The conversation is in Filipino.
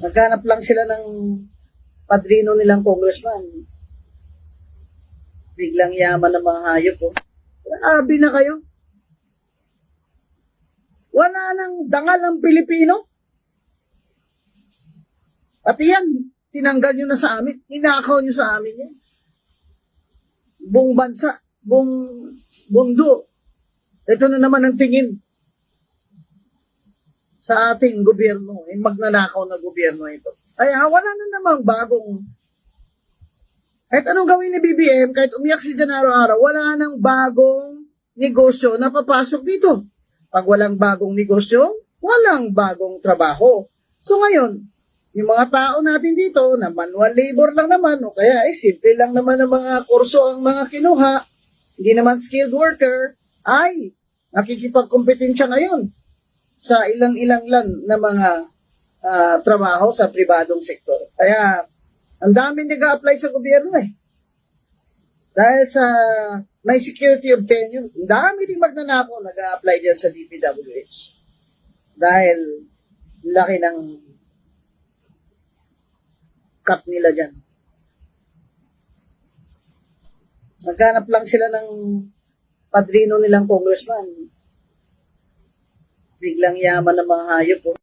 Naghanap lang sila ng padrino nilang congressman. Biglang yaman ng mga hayop, oh. Grabe na kayo. Wala nang dangal ang Pilipino. Pati yan, tinanggal nyo na sa amin. Inakaw nyo sa amin yan. Buong bansa, buong mundo. Ito na naman ang tingin sa ating gobyerno, yung magnanakaw na gobyerno ito. Kaya wala na namang bagong kahit anong gawin ni BBM, kahit umiyak si Jan araw-araw, wala nang bagong negosyo na papasok dito. Pag walang bagong negosyo, walang bagong trabaho. So ngayon, yung mga tao natin dito na manual labor lang naman, o kaya ay simple lang naman ang mga kurso ang mga kinuha, hindi naman skilled worker, ay nakikipagkompetensya ngayon sa ilang-ilang lan na mga ah, trabaho sa pribadong sektor. Kaya, ang dami nag-a-apply sa gobyerno eh. Dahil sa may security of tenure, ang dami rin magnanako nag-a-apply dyan sa DPWH. Dahil laki ng cut nila dyan. Naghanap lang sila ng padrino nilang congressman. Biglang yaman ng mga hayop. Oh.